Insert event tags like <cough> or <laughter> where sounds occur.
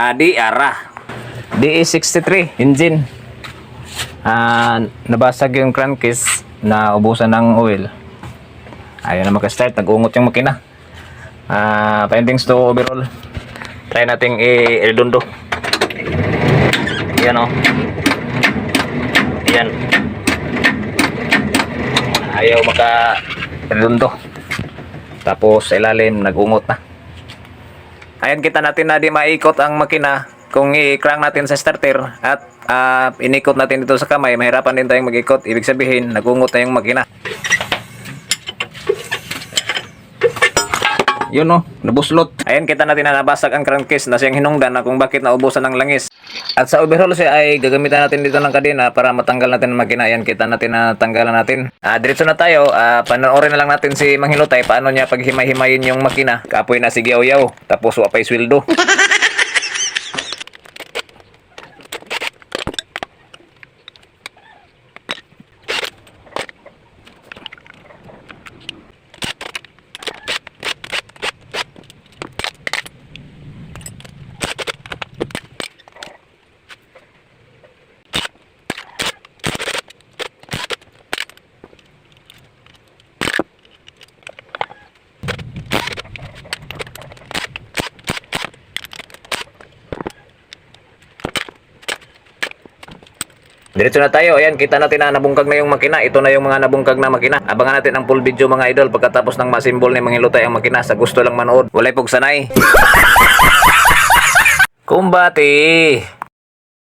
Ah, di ara. DE63 engine. Ah, nabasag yung crankcase na ubusan ng oil. Ayaw na makastart, nag-ungot yung makina. Ah, findings to overall. Try nating i-redondo. Yan o. Yan. Ayaw maka redondo. Tapos sa ilalim nag-ungot na. Ayan kita natin na di maikot ang makina kung i-crank natin sa starter at ah, inikot natin dito sa kamay, mahirapan din tayong mag-ikot. Ibig sabihin, nagungot na yung makina. Yun no, nabuslot. Ayan kita natin na nabasag ang crankcase na siyang hinungdan na kung bakit naubusan ng langis. At sa overhaul siya ay gagamitan natin dito ng kadena para matanggal natin ang makina. Ayan kita natin na tanggalan natin. Ah, diretso na tayo. Ah, panoorin na lang natin si Manghilotay paano niya paghimay-himayin yung makina. Kapoy na si Yaw tapos wapay sweldo. <laughs> Diretso na tayo. Ayan, kita natin na nabungkag na yung makina. Ito na yung mga nabungkag na makina. Abangan natin ang full video mga idol pagkatapos ng masimbol ni Manghilotay ang makina sa gusto lang manood. Walay pog sanay. <laughs> Kumbati.